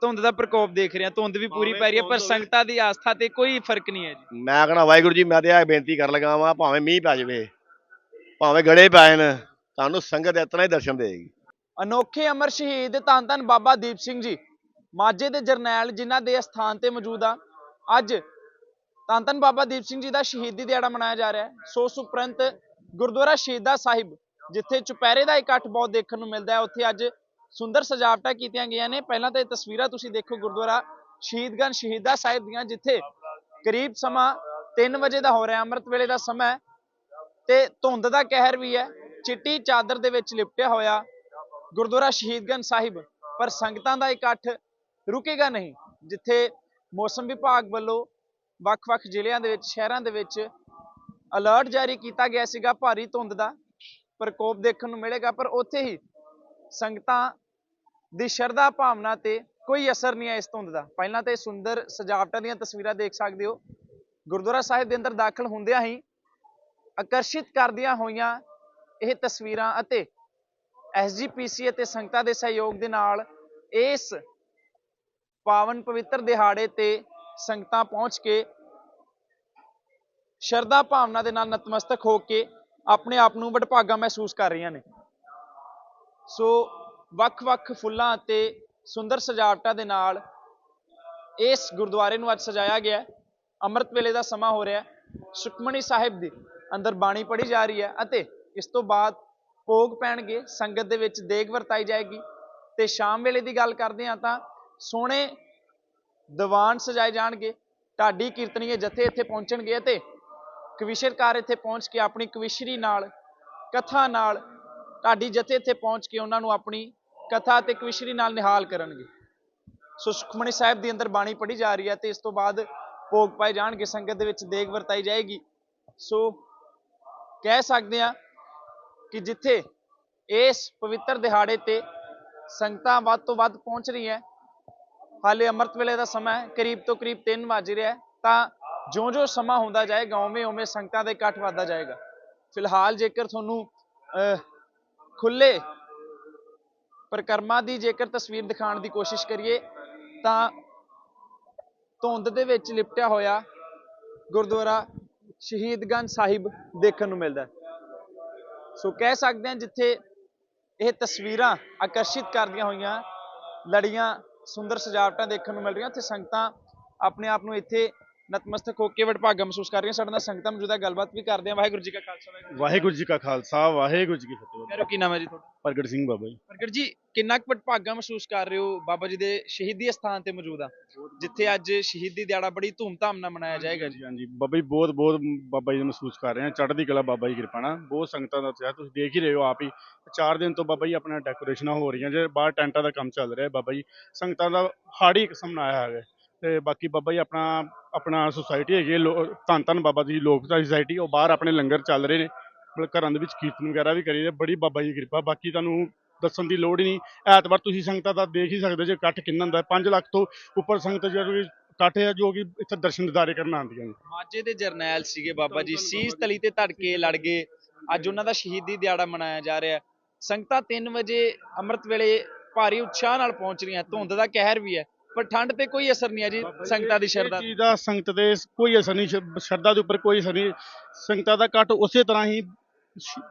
ਧੁੰਦ ਦਾ ਪ੍ਰਕੋਪ ਦੇਖ ਰਹੇ ਧੁੰਦ ਵੀ ਪੂਰੀ ਪੈ ਰਹੀ ਹੈ ਪਰ ਸੰਗਤਾਂ ਦੀ ਆਸਥਾ ਤੇ ਕੋਈ ਫ਼ਰਕ ਨਹੀਂ ਹੈ ਜੀ। ਮੈਂ ਕਹਣਾ ਵਾਹਿਗੁਰੂ ਜੀ ਮੈਂ ਤੇ ਇਹ ਬੇਨਤੀ ਕਰਨ ਲੱਗਾ ਵਾਂ ਭਾਵੇਂ ਮੀਂਹ ਪੈ ਜਾਵੇ ਭਾਵੇਂ ਗੜੇ ਪੈਣ ਤੁਹਾਨੂੰ ਸੰਗਤ ਇਤਨਾ ਹੀ ਦਰਸ਼ਨ ਦੇਗੀ ਅਨੋਖੇ ਅਮਰ ਸ਼ਹੀਦ ਧੰਨ ਧੰਨ ਬਾਬਾ ਦੀਪ ਸਿੰਘ ਜੀ ਮਾਝੇ ਦੇ ਜਰਨੈਲ ਜਿਨ੍ਹਾਂ ਦੇ ਅਸਥਾਨ ਤੇ ਮੌਜੂਦ ਆ। ਅੱਜ ਧੰਨ ਧੰਨ ਬਾਬਾ ਦੀਪ ਸਿੰਘ ਜੀ ਦਾ ਸ਼ਹੀਦੀ ਦਿਹਾੜਾ ਮਨਾਇਆ ਜਾ ਰਿਹਾ ਹੈ। ਸੋ ਉਸ ਉਪਰੰਤ ਗੁਰਦੁਆਰਾ ਸ਼ਹੀਦਾ ਸਾਹਿਬ ਜਿੱਥੇ ਚੁਪਹਿਰੇ ਦਾ ਇਕੱਠ ਬਹੁਤ ਦੇਖਣ ਨੂੰ ਮਿਲਦਾ ਹੈ ਉੱਥੇ ਅੱਜ ਸੁੰਦਰ ਸਜਾਵਟਾਂ ਕੀਤੀਆਂ ਗਈਆਂ ਨੇ। ਪਹਿਲਾਂ ਤਾਂ ਇਹ ਤਸਵੀਰਾਂ ਤੁਸੀਂ ਦੇਖੋ ਗੁਰਦੁਆਰਾ ਸ਼ਹੀਦਗੰਜ ਸ਼ਹੀਦਾ ਸਾਹਿਬ ਦੀਆਂ, ਜਿੱਥੇ ਕਰੀਬ ਸਮਾਂ 3 ਵਜੇ ਦਾ ਹੋ ਰਿਹਾ, ਅੰਮ੍ਰਿਤ ਵੇਲੇ ਦਾ ਸਮਾਂ ਹੈ। ਤੇ ਧੁੰਦ ਦਾ ਕਹਿਰ ਵੀ ਹੈ, ਚਿੱਟੀ ਚਾਦਰ ਦੇ ਵਿੱਚ ਲਿਪਟਿਆ ਹੋਇਆ ਗੁਰਦੁਆਰਾ ਸ਼ਹੀਦਗੰਜ ਸਾਹਿਬ। ਪਰ ਸੰਗਤਾਂ ਦਾ ਇਕੱਠ ਰੁਕੇਗਾ ਨਹੀਂ, ਜਿੱਥੇ ਮੌਸਮ ਵਿਭਾਗ ਵੱਲੋਂ ਵੱਖ-ਵੱਖ ਜ਼ਿਲ੍ਹਿਆਂ ਦੇ ਵਿੱਚ, ਸ਼ਹਿਰਾਂ ਦੇ ਵਿੱਚ ਅਲਰਟ ਜਾਰੀ ਕੀਤਾ ਗਿਆ ਸੀਗਾ ਭਾਰੀ ਧੁੰਦ ਦਾ। ਪ੍ਰਕੋਪ ਦੇਖਣ ਨੂੰ ਮਿਲੇਗਾ, ਪਰ ਉੱਥੇ ਹੀ ਸੰਗਤਾਂ ਦੀ ਸ਼ਰਧਾ ਭਾਵਨਾ ਤੇ ਕੋਈ ਅਸਰ ਨਹੀਂ ਹੈ ਇਸ ਧੁੰਦ ਦਾ। ਪਹਿਲਾਂ ਤੇ ਸੁੰਦਰ ਸਜਾਵਟਾਂ ਦੀਆਂ ਤਸਵੀਰਾਂ ਦੇਖ ਸਕਦੇ ਹੋ। ਗੁਰਦੁਆਰਾ ਸਾਹਿਬ ਦੇ ਅੰਦਰ ਦਾਖਲ ਹੁੰਦਿਆਂ ਹੀ ਆਕਰਸ਼ਿਤ ਕਰਦੀਆਂ ਹੋਈਆਂ ਇਹ ਤਸਵੀਰਾਂ ਅਤੇ ਐਸਜੀਪੀਸੀ ਅਤੇ ਸੰਗਤਾਂ ਦੇ ਸਹਿਯੋਗ ਦੇ ਨਾਲ ਇਸ ਪਾਵਨ ਪਵਿੱਤਰ ਦਿਹਾੜੇ ਤੇ ਸੰਗਤਾਂ ਪਹੁੰਚ ਕੇ ਸ਼ਰਧਾ ਭਾਵਨਾ ਦੇ ਨਾਲ ਨਤਮਸਤਕ ਹੋ ਕੇ ਆਪਣੇ ਆਪ ਨੂੰ ਵਡਭਾਗਾ ਮਹਿਸੂਸ ਕਰ ਰਹੀਆਂ ਨੇ। ਸੋ ਵੱਖ-ਵੱਖ ਫੁੱਲਾਂ ਅਤੇ ਸੁੰਦਰ ਸਜਾਵਟਾਂ ਦੇ ਨਾਲ ਇਸ ਗੁਰਦੁਆਰੇ ਨੂੰ ਅੱਜ ਸਜਾਇਆ ਗਿਆ ਅੰਮ੍ਰਿਤ ਵੇਲੇ ਦਾ ਸਮਾਂ ਹੋ ਰਿਹਾ ਹੈ। ਸੁਖਮਣੀ ਸਾਹਿਬ ਦੀ ਅੰਦਰ ਬਾਣੀ ਪੜ੍ਹੀ ਜਾ ਰਹੀ ਹੈ ਅਤੇ ਇਸ ਤੋਂ ਬਾਅਦ ਭੋਗ ਪੈਣਗੇ, ਸੰਗਤ ਦੇ ਵਿੱਚ ਦੇਗ ਵਰਤਾਈ ਜਾਏਗੀ। ਤੇ ਸ਼ਾਮ ਵੇਲੇ ਦੀ ਗੱਲ ਕਰਦੇ ਹਾਂ ਤਾਂ ਸੋਹਣੇ ਦੀਵਾਨ ਸਜਾਏ ਜਾਣਗੇ। ਢਾਡੀ ਕੀਰਤਨੀਏ ਜਥੇ ਇੱਥੇ ਪਹੁੰਚਣਗੇ ਅਤੇ ਕਵਿਸ਼ਰਕਾਰ ਇੱਥੇ ਪਹੁੰਚ ਕੇ ਆਪਣੀ ਕਵਿਸ਼ਰੀ ਨਾਲ, ਕਥਾ ਨਾਲ ਢਾਡੀ ਜਥੇ ਇੱਥੇ ਪਹੁੰਚ ਕੇ ਉਹਨਾਂ ਨੂੰ ਆਪਣੀ ਕਥਾ ਤੇ ਕਵਿਸ਼ਰੀ ਨਾਲ ਨਿਹਾਲ ਕਰਨਗੇ। ਸੋ ਸੁਖਮਣੀ ਸਾਹਿਬ ਦੀ ਅੰਦਰ ਬਾਣੀ ਪੜ੍ਹੀ ਜਾ ਰਹੀ ਹੈ ਤੇ ਇਸ ਤੋਂ ਬਾਅਦ ਭੋਗ ਪਾਏ ਜਾਣਗੇ, ਸੰਗਤ ਦੇ ਵਿੱਚ ਦੇਗ ਵਰਤਾਈ ਜਾਏਗੀ। ਸੋ ਕਹਿ ਸਕਦੇ ਆ ਕਿ ਜਿੱਥੇ ਇਸ ਪਵਿੱਤਰ ਦਿਹਾੜੇ ਤੇ ਸੰਗਤਾਂ ਵੱਧ ਤੋਂ ਵੱਧ ਪਹੁੰਚ ਰਹੀਆਂ ਹਾਲੇ ਅੰਮ੍ਰਿਤ ਵੇਲੇ ਦਾ ਸਮਾਂ ਹੈ, ਕਰੀਬ ਤੋਂ ਕਰੀਬ 3 ਵੱਜ ਰਿਹਾ ਤਾਂ ਜਿਉਂ-ਜਿਉਂ ਸਮਾਂ ਹੁੰਦਾ ਜਾਏਗਾ ਉਵੇਂ-ਉਵੇਂ ਸੰਗਤਾਂ ਦੇ ਇਕੱਠ ਵੱਧਦਾ ਜਾਏਗਾ। ਫਿਲਹਾਲ ਜੇਕਰ ਤੁਹਾਨੂੰ ਖੁੱਲੇ। ਪ੍ਰਕਰਮਾਂ ਦੀ ਜੇਕਰ ਤਸਵੀਰ ਦਿਖਾਉਣ ਦੀ ਕੋਸ਼ਿਸ਼ ਕਰੀਏ, ਤਾਂ ਧੁੰਦ ਦੇ ਵਿੱਚ ਲਿਪਟਿਆ ਹੋਇਆ ਗੁਰਦੁਆਰਾ ਸ਼ਹੀਦਗੰਜ ਸਾਹਿਬ ਦੇਖਣ ਨੂੰ ਮਿਲਦਾ ਸੋ ਕਹਿ ਸਕਦੇ ਹਾਂ ਜਿੱਥੇ ਇਹ ਤਸਵੀਰਾਂ ਆਕਰਸ਼ਿਤ ਕਰਦੀਆਂ ਹੋਈਆਂ, ਲੜੀਆਂ, ਸੁੰਦਰ ਸਜਾਵਟਾਂ ਦੇਖਣ ਨੂੰ ਮਿਲ ਰਹੀਆਂ, ਉੱਥੇ ਸੰਗਤਾਂ ਆਪਣੇ ਆਪ ਨੂੰ ਇੱਥੇ ਨਤਮਸਤਕ ਹੋ ਕੇ ਵਡਭਾਗਾ ਮਹਿਸੂਸ ਕਰ ਰਹੀਆਂ ਸਾਡੇ ਨਾਲ ਸੰਗਤਾਂ ਮੌਜੂਦਾ ਗੱਲਬਾਤ ਵੀ ਕਰਦੇ ਹਾਂ। ਵਾਹਿਗੁਰੂ ਜੀ ਕਾ ਖਾਲਸਾ ਵਾਹਿਗੁਰੂ ਜੀ ਕਾ ਖਾਲਸਾ ਵਾਹਿਗੁਰੂ ਜੀ ਕੀ ਫਤਿਹ। ਜੀ ਕੀ ਨਾਮ ਹੈ ਜੀ ਤੁਹਾਡਾ? ਪ੍ਰਗਟ ਸਿੰਘ ਬਾਬਾ ਜੀ। ਪ੍ਰਗਟ ਜੀ ਕਿੰਨਾ ਕੁ ਵਡਭਾਗਾ ਮਹਿਸੂਸ ਕਰ ਰਹੇ ਹੋ ਬਾਬਾ ਜੀ ਦੇ ਸ਼ਹੀਦੀ ਅਸਥਾਨ ਤੇ ਮੌਜੂਦ ਆ? ਜਿੱਥੇ ਅੱਜ ਸ਼ਹੀਦੀ ਦਿਹਾੜਾ ਬੜੀ ਧੂਮਧਾਮ ਨਾਲ ਮਨਾਇਆ ਜਾਏਗਾ ਜੀ। ਹਾਂਜੀ ਬਾਬਾ ਜੀ ਬਹੁਤ ਬਹੁਤ ਬਾਬਾ ਜੀ ਨੂੰ ਮਹਿਸੂਸ ਕਰ ਰਹੇ ਹਾਂ। ਚੜ੍ਹਦੀ ਕਲਾ ਬਾਬਾ ਜੀ ਦੀ ਕਿਰਪਾ ਨਾਲ। ਬਹੁਤ ਸੰਗਤਾਂ ਦਾ ਉਤਸ਼ਾਹ। ਤੁਸੀਂ ਦੇਖ ਹੀ ਰਹੇ ਹੋ ਆਪ ਹੀ। ਚਾਰ ਦਿਨ ਤੋਂ ਬਾਬਾ ਜੀ ਆਪਣਾ ਡੈਕੋਰੇਸ਼ਨਾਂ ਹੋ ਰਹੀਆਂ। ਜੇ ਬਾਹਰ ਟੈਂਟਾਂ ਦਾ ਕੰਮ ਚੱਲ ਰਿਹਾ ਬਾਬਾ ਜੀ। ਸੰਗਤਾਂ ਦਾ ਹਾੜੀ ਕਿਸਮ ਬਣਾਇਆ ਹੈਗਾ ਤੇ ਬਾਕੀ ਬਾਬਾ ਜੀ ਆਪਣਾ ਆਪਣਾ ਸੁਸਾਇਟੀ ਹੈਗੀ ਹੈ, ਲੋ- ਧੰਨ ਧੰਨ ਬਾਬਾ ਜੀ ਲੋਕਤਾ ਸੁਸਾਇਟੀ ਉਹ ਬਾਹਰ ਆਪਣੇ ਲੰਗਰ ਚੱਲ ਰਹੇ ਨੇ ਮਤਲਬ ਘਰਾਂ ਦੇ ਵਿੱਚ ਕੀਰਤਨ ਵਗੈਰਾ ਵੀ ਕਰੀਦੇ ਬੜੀ ਬਾਬਾ ਜੀ ਦੀ ਕਿਰਪਾ ਬਾਕੀ ਤੁਹਾਨੂੰ ਦੱਸਣ ਦੀ ਲੋੜ ਹੀ ਨਹੀਂ। ਐਤਵਾਰ ਤੁਸੀਂ ਸੰਗਤਾਂ ਦਾ ਦੇਖ ਹੀ ਸਕਦੇ ਜੇ ਇਕੱਠ ਕਿੰਨਾ ਹੁੰਦਾ 5 ਲੱਖ ਤੋਂ ਉੱਪਰ ਸੰਗਤ ਜਿਹੜੀ ਇਕੱਠ ਹੈ ਜੋ ਕਿ ਇੱਥੇ ਦਰਸ਼ਨ ਦਿਦਾਰੇ ਕਰਨ ਆਉਂਦੀਆਂ ਨੇ। ਮਾਝੇ ਦੇ ਜਰਨੈਲ ਸੀਗੇ ਬਾਬਾ ਜੀ ਸੀਸ ਤਲੀ ਤੇ ਧੜ ਕੇ ਲੜ ਗਏ। ਅੱਜ ਉਹਨਾਂ ਦਾ ਸ਼ਹੀਦੀ ਦਿਹਾੜਾ ਮਨਾਇਆ ਜਾ ਰਿਹਾ ਹੈ। ਸੰਗਤਾਂ 3 ਵਜੇ ਅੰਮ੍ਰਿਤ ਵੇਲੇ ਭਾਰੀ ਉਤਸ਼ਾਹ ਨਾਲ ਪਹੁੰਚ ਰਹੀਆਂ ਧੁੰਦ ਦਾ ਕਹਿਰ ਵੀ ਹੈ। ਪਰ ਠੰਡ ਤੇ ਕੋਈ ਅਸਰ ਨਹੀਂ ਹੈ ਜੀ ਸੰਗਤਾਂ ਦੀ ਸ਼ਰਧਾ ਚੀਜ਼ ਦਾ ਸੰਗਤ ਦੇ ਕੋਈ ਅਸਰ ਨਹੀਂ ਸ਼ਰਧਾ ਦੇ ਉੱਪਰ ਕੋਈ ਅਸਰ ਨਹੀਂ। ਸੰਗਤਾਂ ਦਾ ਇਕੱਠ ਉਸੇ ਤਰ੍ਹਾਂ ਹੀ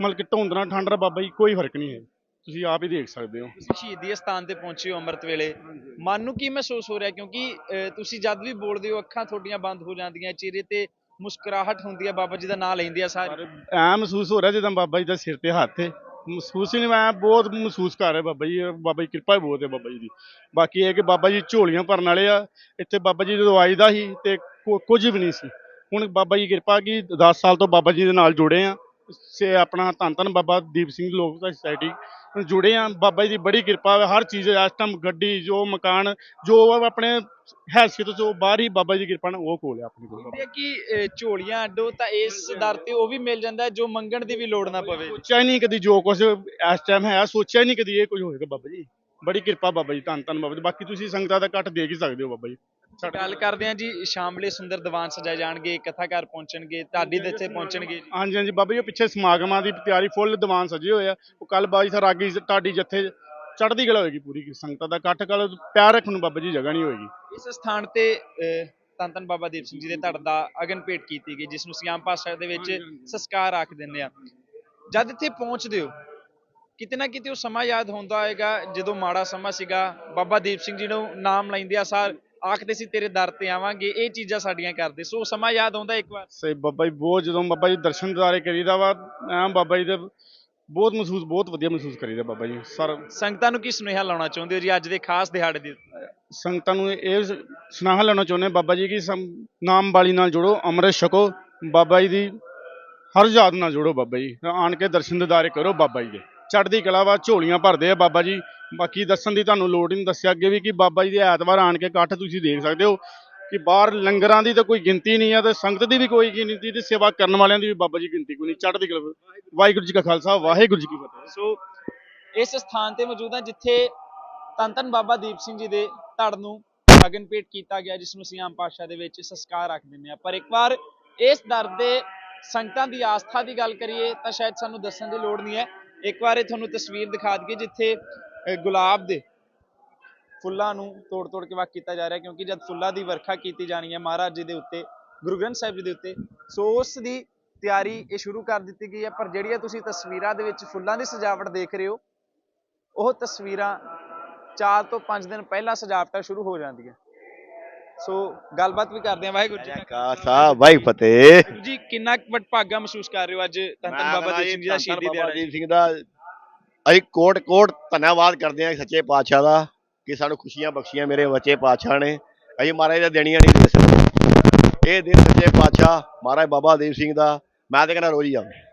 ਮਤਲਬ ਕਿ ਧੁੰਦ ਨਾਲ ਠੰਡ ਨਾਲ ਬਾਬਾ ਜੀ ਕੋਈ ਫ਼ਰਕ ਨਹੀਂ ਹੈ। ਤੁਸੀਂ ਆਪ ਹੀ ਦੇਖ ਸਕਦੇ ਹੋ। ਤੁਸੀਂ ਸ਼ਹੀਦੀ ਸਥਾਨ ਤੇ ਪਹੁੰਚੇ ਹੋ ਅੰਮ੍ਰਿਤ ਵੇਲੇ। ਮਨ ਨੂੰ ਕੀ ਮਹਿਸੂਸ ਹੋ ਰਿਹਾ? ਕਿਉਂਕਿ ਤੁਸੀਂ ਜਦ ਵੀ ਬੋਲਦੇ ਹੋ ਅੱਖਾਂ ਤੁਹਾਡੀਆਂ ਬੰਦ ਹੋ ਜਾਂਦੀਆਂ ਚਿਹਰੇ ਤੇ ਮੁਸਕਰਾਹਟ ਹੁੰਦੀ ਹੈ ਬਾਬਾ ਜੀ ਦਾ ਨਾਮ ਲੈਂਦੇ ਆ ਸਾਰੇ। ਐ ਮਹਿਸੂਸ ਹੋ ਰਿਹਾ ਜਿੱਦਾਂ ਬਾਬਾ ਜੀ ਦਾ ਸਿਰ ਤੇ ਹੱਥ ਹੈ। ਮਹਿਸੂਸ ਹੀ ਨਹੀਂ, ਮੈਂ ਬਹੁਤ ਮਹਿਸੂਸ ਕਰ ਰਿਹਾ ਬਾਬਾ ਜੀ ਬਾਬਾ ਜੀ ਕਿਰਪਾ ਹੀ ਬਹੁਤ ਹੈ ਬਾਬਾ ਜੀ ਦੀ। ਬਾਕੀ ਇਹ ਕਿ ਬਾਬਾ ਜੀ ਝੋਲੀਆਂ ਭਰਨ ਵਾਲੇ ਆ, ਇੱਥੇ ਬਾਬਾ ਜੀ ਜਦੋਂ ਆਈਦਾ ਸੀ ਤੇ ਕੁਝ ਵੀ ਨਹੀਂ ਸੀ। ਹੁਣ ਬਾਬਾ ਜੀ ਕਿਰਪਾ ਕੀ 10 ਸਾਲ ਤੋਂ ਬਾਬਾ ਜੀ ਦੇ ਨਾਲ ਜੁੜੇ ਆ। ਸੇ ਆਪਣਾ ਧੰਨ ਧੰਨ ਬਾਬਾ ਦੀਪ ਸਿੰਘ ਲੋਕ ਸੁਸਾਇਟੀ ਨਾਲ ਜੁੜੇ ਆ। ਬਾਬਾ ਜੀ ਦੀ ਬੜੀ ਕਿਰਪਾ ਹੈ ਹਰ ਚੀਜ਼ ਇਸ ਟਾਈਮ ਗੱਡੀ ਜੋ ਮਕਾਨ ਜੋ ਆਪਣੇ ਹੈਸੀਅਤ ਤੋਂ ਬਾਹਰ ਹੀ ਬਾਬਾ ਜੀ ਦੀ ਕਿਰਪਾ ਨਾਲ ਉਹ ਕੋਲ ਹੈ ਆਪਣੇ ਕੋਲ। ਆ ਕਿ ਝੋਲੀਆਂ ਅੱਡੋ ਤਾਂ ਇਸ ਦਰ ਤੇ ਉਹ ਵੀ ਮਿਲ ਜਾਂਦਾ ਜੋ ਮੰਗਣ ਦੀ ਵੀ ਲੋੜ ਨਾ ਪਵੇ। ਸੋਚਿਆ ਹੀ ਨਹੀਂ ਕਦੀ ਜੋ ਕੁਝ ਇਸ ਟਾਈਮ ਹੈ ਸੋਚਿਆ ਹੀ ਨਹੀਂ ਕਦੀ ਇਹ ਕੁਝ ਹੋਏਗਾ ਬਾਬਾ ਜੀ। ਬੜੀ ਕਿਰਪਾ ਬਾਬਾ ਜੀ ਧੰਨ ਧੰਨ ਬਾਬਾ ਜੀ। ਬਾਕੀ ਤੁਸੀਂ ਸੰਗਤਾਂ ਦਾ ਇਕੱਠ ਦੇਖ ਹੀ ਸਕਦੇ ਹੋ ਬਾਬਾ ਜੀ। ਗੱਲ ਕਰਦੇ ਹਾਂ ਜੀ ਸ਼ਾਮਲੇ ਸੁੰਦਰ ਦੀਵਾਨ ਸਜਾਏ ਜਾਣਗੇ ਕਥਾਕਾਰ ਪਹੁੰਚਣਗੇ ਢਾਡੀ ਦੇ ਇੱਥੇ ਪਹੁੰਚਣਗੇ ਹਾਂਜੀ ਹਾਂਜੀ ਬਾਬਾ ਜੀ ਉਹ ਪਿੱਛੇ ਸਮਾਗਮਾਂ ਦੀ ਤਿਆਰੀ ਫੁੱਲ ਦੀਵਾਨ ਸਜੇ ਹੋਏ ਆ। ਉਹ ਕੱਲ ਬਾਈ ਸਰ ਰਾਗੀ ਢਾਡੀ ਜੱਥੇ ਚੜ੍ਹਦੀ ਕਲਾ ਹੋਏਗੀ ਪੂਰੀ ਸੰਗਤਾਂ ਦਾ ਇਕੱਠ ਕੱਲ ਪਿਆਰ ਰੱਖਣ ਨੂੰ ਬਾਬਾ ਜੀ ਜਗ੍ਹਾ ਨਹੀਂ ਹੋਏਗੀ। ਇਸ ਸਥਾਨ ਤੇ ਧੰਨ ਧੰਨ ਬਾਬਾ ਦੀਪ ਸਿੰਘ ਜੀ ਦੇ ਧੜ ਦਾ ਅਗਨ ਭੇਟ ਕੀਤੀ ਗਈ ਜਿਸ ਨੂੰ ਅਸੀਂ ਆਮ ਭਾਸ਼ਾ ਦੇ ਵਿੱਚ। ਸੰਸਕਾਰ ਆਖ ਦਿੰਦੇ ਆ। ਜਦ ਇੱਥੇ ਪਹੁੰਚਦੇ ਹੋ ਕਿਤੇ ਨਾ ਕਿਤੇ ਉਹ ਸਮਾਂ ਯਾਦ ਹੁੰਦਾ ਹੋਏਗਾ ਜਦੋਂ ਮਾੜਾ ਸਮਾਂ ਸੀਗਾ ਬਾਬਾ ਦੀਪ ਸਿੰਘ ਜੀ ਨੂੰ ਨਾਮ ਲੈਂਦੇ ਆ ਸਾਰ ਆਖਦੇ ਸੀ ਤੇਰੇ ਦਰ ਤੇ ਆਵਾਂਗੇ। ਇਹ ਚੀਜ਼ਾਂ ਸਾਡੀਆਂ ਕਰਦੇ। ਸੋ ਸਮਾਂ ਯਾਦ ਆਉਂਦਾ ਇੱਕ ਵਾਰ? ਸੇ ਬਾਬਾ ਜੀ ਬਹੁਤ ਜਦੋਂ ਬਾਬਾ ਜੀ ਦਰਸ਼ਨ ਦਿਦਾਰੇ ਕਰੀਦਾ ਵਾ ਐਂ ਬਾਬਾ ਜੀ ਦੇ ਬਹੁਤ ਮਹਿਸੂਸ ਬਹੁਤ ਵਧੀਆ ਮਹਿਸੂਸ ਕਰੀਦਾ ਬਾਬਾ ਜੀ ਸਰ। ਸੰਗਤਾਂ ਨੂੰ ਕੀ ਸੁਨੇਹਾ ਲਾਉਣਾ ਚਾਹੁੰਦੇ ਹੋ ਜੀ ਅੱਜ ਦੇ ਖਾਸ ਦਿਹਾੜੇ ਦੇ ਸੰਗਤਾਂ ਨੂੰ ਇਹ ਸੁਨੇਹਾ ਲੈਣਾ ਚਾਹੁੰਦੇ ਬਾਬਾ ਜੀ ਕਿ ਨਾਮ ਬਾਲੀ ਨਾਲ ਜੁੜੋ ਅੰਮ੍ਰਿਤ ਛਕੋ ਬਾਬਾ ਜੀ ਦੀ ਹਰ ਯਾਦ ਨਾਲ ਜੁੜੋ ਬਾਬਾ ਜੀ ਆਣ ਕੇ ਦਰਸ਼ਨ ਦਿਦਾਰੇ ਕਰੋ ਬਾਬਾ ਜੀ ਦੇ। ਚੜ੍ਹਦੀ ਕਲਾ ਵਾ, ਝੋਲੀਆਂ ਭਰਦੇ ਆ ਬਾਬਾ ਜੀ। ਬਾਕੀ ਦੱਸਣ ਦੀ ਤੁਹਾਨੂੰ ਲੋੜ ਨਹੀਂ, ਦੱਸਿਆ ਅੱਗੇ ਵੀ ਕਿ ਬਾਬਾ ਜੀ ਦੇ ਐਤਵਾਰ ਆਣ ਕੇ ਇਕੱਠ ਤੁਸੀਂ ਦੇਖ ਸਕਦੇ ਹੋ ਕਿ ਬਾਹਰ ਲੰਗਰਾਂ ਦੀ ਤਾਂ ਕੋਈ ਗਿਣਤੀ ਨਹੀਂ ਆ ਤੇ ਸੰਗਤ ਦੀ ਵੀ ਕੋਈ ਗਿਣਤੀ ਤੇ ਸੇਵਾ ਕਰਨ ਵਾਲਿਆਂ ਦੀ ਵੀ ਬਾਬਾ ਜੀ ਗਿਣਤੀ ਕੋਈ ਨਹੀਂ, ਚੜ੍ਹਦੀ ਕਲਾ ਵਾਹਿਗੁਰੂ ਜੀ ਕਾ ਖਾਲਸਾ, ਵਾਹਿਗੁਰੂ ਜੀ ਕੀ ਫਤਿਹ। ਸੋ ਇਸ ਸਥਾਨ ਤੇ ਮੌਜੂਦ ਹਾਂ ਜਿੱਥੇ ਧੰਨ ਧੰਨ ਬਾਬਾ ਦੀਪ ਸਿੰਘ ਜੀ ਦੇ ਧੜ ਨੂੰ ਅਗਨ ਭੇਟ ਕੀਤਾ ਗਿਆ, ਜਿਸ ਨੂੰ ਅਸੀਂ ਆਮ ਭਾਸ਼ਾ ਦੇ ਵਿੱਚ ਸੰਸਕਾਰ ਰੱਖ ਦਿੰਦੇ ਆ ਪਰ ਇੱਕ ਵਾਰ ਇਸ ਦਰ ਦੇ ਸੰਗਤਾਂ ਦੀ ਆਸਥਾ ਦੀ ਗੱਲ ਕਰੀਏ ਤਾਂ ਸ਼ਾਇਦ ਸਾਨੂੰ ਦੱਸਣ ਦੀ ਲੋੜ ਨਹੀਂ ਹੈ। ਇੱਕ ਵਾਰ ਇਹ ਤੁਹਾਨੂੰ ਤਸਵੀਰ ਦਿਖਾ ਦਈਏ ਜਿੱਥੇ ਗੁਲਾਬ ਦੇ ਫੁੱਲਾਂ ਨੂੰ ਤੋੜ ਤੋੜ ਕੇ ਵੱਖ ਕੀਤਾ ਜਾ ਰਿਹਾ, ਕਿਉਂਕਿ ਜਦ ਫੁੱਲਾਂ ਦੀ ਵਰਖਾ ਕੀਤੀ ਜਾਣੀ ਹੈ ਮਹਾਰਾਜ ਜੀ ਦੇ ਉੱਤੇ, ਗੁਰੂ ਗ੍ਰੰਥ ਸਾਹਿਬ ਜੀ ਦੇ ਉੱਤੇ, ਸੋ ਉਸ ਦੀ ਤਿਆਰੀ ਇਹ ਸ਼ੁਰੂ ਕਰ ਦਿੱਤੀ ਗਈ ਹੈ। ਪਰ ਜਿਹੜੀਆਂ ਤੁਸੀਂ ਤਸਵੀਰਾਂ ਦੇ ਵਿੱਚ ਫੁੱਲਾਂ ਦੀ ਸਜਾਵਟ ਦੇਖ ਰਹੇ ਹੋ, ਉਹ ਤਸਵੀਰਾਂ 4 ਤੋਂ 5 ਦਿਨ ਪਹਿਲਾਂ ਸਜਾਵਟਾਂ ਸ਼ੁਰੂ ਹੋ ਜਾਂਦੀਆਂ। ਸੋ ਗੱਲਬਾਤ ਵੀ ਕਰਦੇ ਹਾਂ। ਵਾਹਿਗੁਰੂ ਜੀ ਕਾ ਖਾਲਸਾ। ਵਾਹਿ ਫਤਿਹ। ਵਾਹਿਗੁਰੂ ਜੀ ਕਿੰਨਾ ਕੁ ਵਡਭਾਗਾ ਮਹਿਸੂਸ ਕਰ ਰਹੇ ਹੋ ਅੱਜ ਧੰਨ ਧੰਨ ਬਾਬਾ ਦੀਪ ਸਿੰਘ ਜੀ ਦਾ ਸ਼ਹੀਦੀ ਦਿਹਾੜਾ ਦੀਪ ਸਿੰਘ ਦਾ। ਅਸੀਂ ਕੋਟ ਕੋਟ ਧੰਨਵਾਦ ਕਰਦੇ ਹਾਂ ਸੱਚੇ ਪਾਤਸ਼ਾਹ ਦਾ ਕਿ ਸਾਨੂੰ ਖੁਸ਼ੀਆਂ ਬਖਸ਼ੀਆਂ ਮੇਰੇ ਬੱਚੇ ਪਾਤਸ਼ਾਹ ਨੇ। ਅਸੀਂ ਮਹਾਰਾਜ ਦਾ ਦੇਣੀਆਂ ਨਹੀਂ ਦੇ ਸਕਦੇ ਇਹ ਦਿਨ ਸੱਚੇ ਪਾਤਸ਼ਾਹ ਮਹਾਰਾਜ ਬਾਬਾ ਦੀਪ ਸਿੰਘ ਦਾ ਮੈਂ ਤਾਂ ਕਹਿੰਦਾ ਰੋਜ਼ ਹੀ ਆਵੇ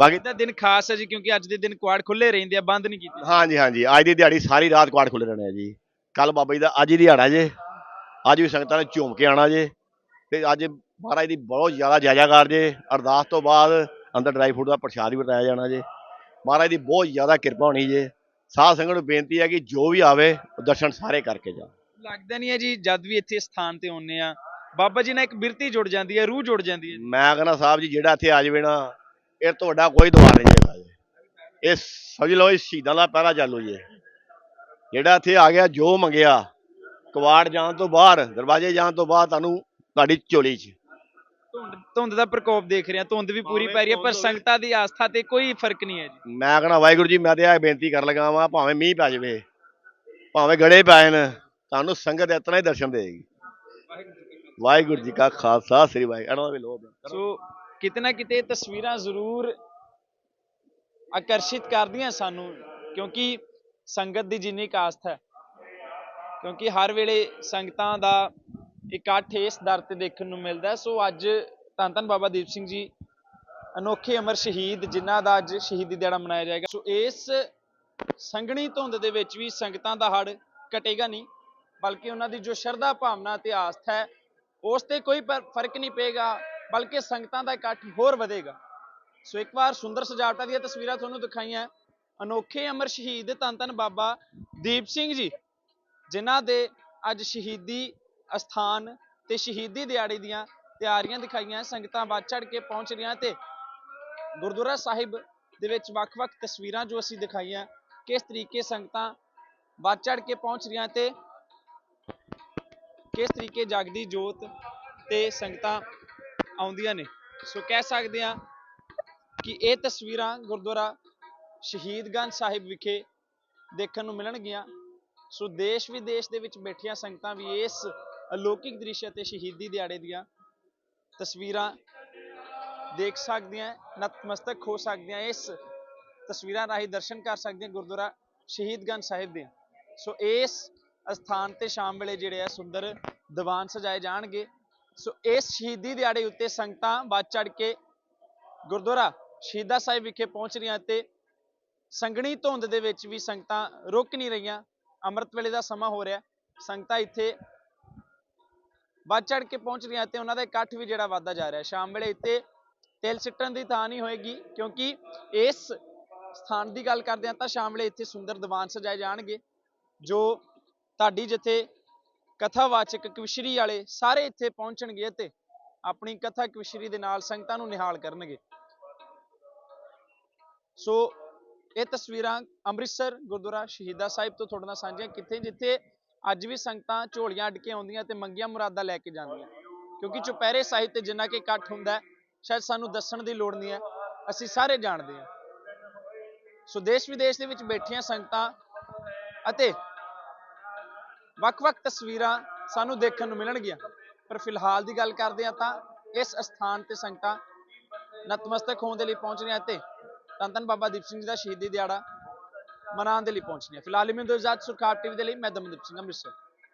ਬਾਕੀ ਅੱਜ ਦਾ ਦਿਨ ਖਾਸ ਹੈ ਜੀ ਕਿਉਂਕਿ ਅੱਜ ਦੇ ਦਿਨ ਕੁਆੜ ਖੁੱਲੇ ਰਹਿੰਦੇ ਆ ਬੰਦ ਨਹੀਂ ਕੀਤੇ। ਹਾਂਜੀ ਹਾਂਜੀ। ਅੱਜ ਦੀ ਦਿਹਾੜੀ ਸਾਰੀ ਰਾਤ ਕੁਆੜ ਖੁੱਲੇ ਰਹਿਣੇ ਆ ਜੀ। ਕੱਲ ਬਾਬਾ ਜੀ ਦਾ ਅੱਜ ਹੀ ਦਿਹਾੜਾ ਜੇ। ਅੱਜ ਵੀ ਸੰਗਤਾਂ ਨੇ ਝੂਮ ਕੇ ਆਣਾ ਜੇ। ਤੇ ਅੱਜ ਮਹਾਰਾਜ ਦੀ ਬਹੁਤ ਜ਼ਿਆਦਾ ਜਾਇਜਾਕਾਰ ਜੇ। ਅਰਦਾਸ ਤੋਂ ਬਾਅਦ ਅੰਦਰ ਡਰਾਈ ਫਰੂਟ ਦਾ ਪ੍ਰਸ਼ਾਦ ਵੀ ਵਰਤਾਇਆ ਜਾਣਾ ਜੇ। ਮਹਾਰਾਜ ਦੀ ਬਹੁਤ ਜ਼ਿਆਦਾ ਕਿਰਪਾ ਹੋਣੀ ਜੇ। ਸਾਧ ਸੰਗਤ ਨੂੰ ਬੇਨਤੀ ਹੈ ਕਿ ਜੋ ਵੀ ਆਵੇ ਉਹ ਦਰਸ਼ਨ ਸਾਰੇ ਕਰਕੇ ਜਾ ਲੱਗਦਾ ਨਹੀਂ ਹੈ ਜੀ ਜਦ ਵੀ ਇੱਥੇ ਸਥਾਨ ਤੇ ਆਉਂਦੇ ਆ ਬਾਬਾ ਜੀ ਨਾਲ ਇੱਕ ਬਿਰਤੀ ਜੁੜ ਜਾਂਦੀ ਹੈ ਰੂਹ ਜੁੜ ਜਾਂਦੀ ਹੈ। ਮੈਂ ਕਹਿੰਦਾ ਸਾਹਿਬ ਜੀ ਜਿਹੜਾ ਇੱਥੇ ਆ ਜਾਵੇ ਨਾ ਇਹ ਤੋਂ ਵੱਡਾ ਕੋਈ ਦੁਆਰ ਨਹੀਂ ਹੈਗਾ ਜੀ। ਇਹ ਸਮਝ ਲਓ ਇਹ ਸ਼ਹੀਦਾਂ ਦਾ ਪਹਿਰਾ ਚਾਲੂ ਜੀ। ਜਿਹੜਾ ਇੱਥੇ ਆ ਗਿਆ ਜੋ ਮੰਗਿਆ ਕਵਾੜ ਜਾਣ ਤੋਂ ਬਾਹਰ ਦਰਵਾਜ਼ੇ ਜਾਣ ਤੋਂ ਬਾਅਦ ਤੁਹਾਨੂੰ ਤੁਹਾਡੀ ਝੋਲੀ 'ਚ ਧੁੰਦ ਧੁੰਦ ਦਾ ਪ੍ਰਕੋਪ ਦੇਖ ਰਹੇ ਧੁੰਦ ਵੀ ਪੂਰੀ ਪੈ ਰਹੀ ਹੈ ਪਰ। ਸੰਗਤਾਂ ਦੀ ਆਸਥਾ ਤੇ ਕੋਈ ਫ਼ਰਕ ਨਹੀਂ ਹੈ ਜੀ ਮੈਂ ਕਹਿੰਦਾ ਵਾਹਿਗੁਰੂ ਜੀ ਮੈਂ ਤੇ ਇਹ ਬੇਨਤੀ ਕਰਨ ਲੱਗਾ ਵਾਂ ਭਾਵੇਂ ਮੀਂਹ ਪੈ ਜਾਵੇ ਭਾਵੇਂ ਗੜੇ ਪੈਣ ਤੁਹਾਨੂੰ ਸੰਗਤ ਇਤਨਾ ਹੀ ਦਰਸ਼ਨ ਦੇਗੀ ਵਾਹਿਗੁਰੂ ਜੀ ਕਾ ਖਾਲਸਾ ਸ੍ਰੀ ਵਾਹਿਗੁਰੂ ਇਹਨਾਂ ਦਾ ਵੀ ਲੋਭ। ਸੋ ਕਿਤੇ ਨਾ ਕਿਤੇ ਤਸਵੀਰਾਂ ਜ਼ਰੂਰ ਆਕਰਸ਼ਿਤ ਕਰਦੀਆਂ ਸਾਨੂੰ ਕਿਉਂਕਿ ਸੰਗਤ ਦੀ ਜਿੰਨੀ ਕੁ ਆਸਥਾ ਹੈ ਕਿਉਂਕਿ ਹਰ ਵੇਲੇ ਸੰਗਤਾਂ ਦਾ ਇਕੱਠ ਇਸ ਦਰ ਤੇ ਦੇਖਣ ਨੂੰ ਮਿਲਦਾ ਸੋ ਅੱਜ ਧੰਨ ਧੰਨ ਬਾਬਾ ਦੀਪ ਸਿੰਘ ਜੀ, ਅਨੋਖੇ ਅਮਰ ਸ਼ਹੀਦ, ਜਿਨ੍ਹਾਂ ਦਾ ਅੱਜ ਸ਼ਹੀਦੀ ਦਿਹਾੜਾ ਮਨਾਇਆ ਜਾਏਗਾ। ਸੋ ਇਸ ਸੰਘਣੀ ਧੁੰਦ ਦੇ ਵਿੱਚ ਵੀ ਸੰਗਤਾਂ ਦਾ ਹੜ ਕਟੇਗਾ ਨਹੀਂ, ਬਲਕਿ ਉਹਨਾਂ ਦੀ ਜੋ ਸ਼ਰਧਾ, ਭਾਵਨਾ ਤੇ ਆਸਥਾ ਹੈ, ਉਸ ਤੇ ਕੋਈ ਪਰ- ਫ਼ਰਕ ਨਹੀਂ ਪਏਗਾ, ਬਲਕਿ ਸੰਗਤਾਂ ਦਾ ਇਕੱਠ ਹੋਰ ਵਧੇਗਾ। ਸੋ ਇੱਕ ਵਾਰ ਸੁੰਦਰ ਸਜਾਵਟਾਂ ਦੀਆਂ ਤਸਵੀਰਾਂ ਤੁਹਾਨੂੰ ਦਿਖਾਈਆਂ। ਅਨੋਖੇ ਅਮਰ ਸ਼ਹੀਦ ਧੰਨ ਧੰਨ ਬਾਬਾ ਦੀਪ ਸਿੰਘ ਜੀ। ਜਿਨ੍ਹਾਂ ਦੇ ਅੱਜ ਸ਼ਹੀਦੀ ਅਸਥਾਨ ਤੇ ਸ਼ਹੀਦੀ ਦਿਹਾੜੇ ਦੀਆਂ ਤਿਆਰੀਆਂ ਦਿਖਾਈਆਂ, ਸੰਗਤਾਂ ਵੱਧ ਚੜ ਕੇ ਪਹੁੰਚ ਰਹੀਆਂ ਤੇ ਗੁਰਦੁਆਰਾ ਸਾਹਿਬ ਦੇ ਵਿੱਚ ਵੱਖ-ਵੱਖ ਤਸਵੀਰਾਂ ਜੋ ਅਸੀਂ ਦਿਖਾਈਆਂ, ਕਿਸ ਤਰੀਕੇ ਸੰਗਤਾਂ ਵੱਧ ਚੜ ਕੇ ਪਹੁੰਚ ਰਹੀਆਂ ਤੇ ਕਿਸ ਤਰੀਕੇ ਜਗਦੀ ਜੋਤ ਤੇ ਸੰਗਤਾਂ ਆਉਂਦੀਆਂ ਨੇ। ਸੋ ਕਹਿ ਸਕਦੇ ਹਾਂ ਕਿ ਇਹ ਤਸਵੀਰਾਂ ਗੁਰਦੁਆਰਾ ਸ਼ਹੀਦਗੰਜ ਸਾਹਿਬ ਵਿਖੇ ਦੇਖਣ ਨੂੰ ਮਿਲਣਗੀਆਂ। ਸੋ ਦੇਸ਼ ਵਿਦੇਸ਼ ਦੇ ਵਿੱਚ ਬੈਠੀਆਂ ਸੰਗਤਾਂ ਵੀ ਇਸ ਅਲੌਕਿਕ ਦ੍ਰਿਸ਼ ਅਤੇ ਸ਼ਹੀਦੀ ਦਿਹਾੜੇ ਦੀਆਂ ਤਸਵੀਰਾਂ ਦੇਖ ਸਕਦੀਆਂ, ਨਤਮਸਤਕ ਹੋ ਸਕਦੀਆਂ, ਇਸ ਤਸਵੀਰਾਂ ਰਾਹੀਂ ਦਰਸ਼ਨ ਕਰ ਸਕਦੀਆਂ ਗੁਰਦੁਆਰਾ ਸ਼ਹੀਦਗੰਜ ਸਾਹਿਬ ਦੇ। ਸੋ ਇਸ ਅਸਥਾਨ ਤੇ ਸ਼ਾਮ ਵੇਲੇ ਜਿਹੜੇ ਆ ਸੁੰਦਰ ਦੀਵਾਨ ਸਜਾਏ ਜਾਣਗੇ। ਸੋ ਇਸ ਸ਼ਹੀਦੀ ਦਿਹਾੜੇ ਉੱਤੇ ਸੰਗਤਾਂ ਵੱਧ ਚੜ ਕੇ ਗੁਰਦੁਆਰਾ ਸ਼ਹੀਦਾ ਸਾਹਿਬ ਵਿਖੇ ਪਹੁੰਚ ਰਹੀਆਂ ਤੇ ਸੰਗਣੀ ਧੁੰਦ ਦੇ ਵਿੱਚ ਵੀ ਸੰਗਤਾਂ ਰੁਕ ਨਹੀਂ ਰਹੀਆਂ। ਅੰਮ੍ਰਿਤ ਵੇਲੇ ਦਾ ਸਮਾਂ ਹੋ ਰਿਹਾ ਸੰਗਤਾਂ ਇੱਥੇ ਵੱਧ ਚੜ ਕੇ ਪਹੁੰਚ ਰਹੀਆਂ ਤੇ ਉਹਨਾਂ ਦਾ ਇਕੱਠ ਵੀ ਜਿਹੜਾ ਵੱਧਦਾ ਜਾ ਰਿਹਾ ਸ਼ਾਮ ਵੇਲੇ ਇੱਥੇ ਤਿਲ ਸਿੱਟਣ ਦੀ ਥਾਂ ਨਹੀਂ ਹੋਏਗੀ ਕਿਉਂਕਿ ਇਸ ਸਥਾਨ ਦੀ ਗੱਲ ਕਰਦੇ ਹਾਂ ਤਾਂ ਸ਼ਾਮ ਵੇਲੇ ਇੱਥੇ ਸੁੰਦਰ ਦੀਵਾਨ ਸਜਾਏ ਜਾਣਗੇ, ਜੋ ਤੁਹਾਡੀ ਜਿੱਥੇ ਕਥਾਵਾਚਕ ਕਵਿਸ਼ਰੀ ਵਾਲੇ ਸਾਰੇ ਇੱਥੇ ਪਹੁੰਚਣਗੇ ਤੇ ਆਪਣੀ ਕਥਾ ਕਵਿਸ਼ਰੀ ਦੇ ਨਾਲ ਸੰਗਤਾਂ ਨੂੰ ਨਿਹਾਲ ਕਰਨਗੇ। ਸੋ ਇਹ ਤਸਵੀਰਾਂ ਅੰਮ੍ਰਿਤਸਰ ਗੁਰਦੁਆਰਾ ਸ਼ਹੀਦਾ ਸਾਹਿਬ ਤੋਂ ਤੁਹਾਡੇ ਨਾਲ ਸਾਂਝੀਆਂ, ਕਿੱਥੇ ਜਿੱਥੇ ਅੱਜ ਵੀ ਸੰਗਤਾਂ ਝੋਲੀਆਂ ਅੱਡ ਕੇ ਆਉਂਦੀਆਂ ਤੇ ਮੰਗੀਆਂ ਮੁਰਾਦਾਂ ਲੈ ਕੇ ਜਾਂਦੀਆਂ। ਕਿਉਂਕਿ ਚੁਪਹਿਰੇ ਸਾਹਿਬ ਤੇ ਜਿੰਨਾ ਕਿ ਇਕੱਠ ਹੁੰਦਾ ਸ਼ਾਇਦ ਸਾਨੂੰ ਦੱਸਣ ਦੀ ਲੋੜ ਨਹੀਂ ਹੈ, ਅਸੀਂ ਸਾਰੇ ਜਾਣਦੇ ਹਾਂ। ਸੋ ਦੇਸ਼ ਵਿਦੇਸ਼ ਦੇ ਵਿੱਚ ਬੈਠੀਆਂ ਸੰਗਤਾਂ ਅਤੇ ਵੱਖ-ਵੱਖ ਤਸਵੀਰਾਂ ਸਾਨੂੰ ਦੇਖਣ ਨੂੰ ਮਿਲਣਗੀਆਂ। ਪਰ ਫਿਲਹਾਲ ਦੀ ਗੱਲ ਕਰਦੇ ਹਾਂ ਤਾਂ ਇਸ ਅਸਥਾਨ ਤੇ ਸੰਗਤਾਂ ਨਤਮਸਤਕ ਹੋਣ ਦੇ ਲਈ ਪਹੁੰਚ ਰਹੀਆਂ ਤੇ ਧੰਨ ਧੰਨ ਬਾਬਾ ਦੀਪ ਸਿੰਘ ਜੀ ਦਾ ਸ਼ਹੀਦੀ ਦਿਹਾੜਾ ਮਨਾਉਣ ਦੇ ਲਈ ਪਹੁੰਚਣੀ ਹੈ। ਫਿਲਹਾਲ ਮੈਂ ਦੋਜ਼ਾਤ ਸੁਰਖਾਬ ਟੀਵੀ ਦੇ ਲਈ, ਮੈਂ ਦਮਨਦੀਪ ਸਿੰਘ ਅੰਮ੍ਰਿਤਸਰ।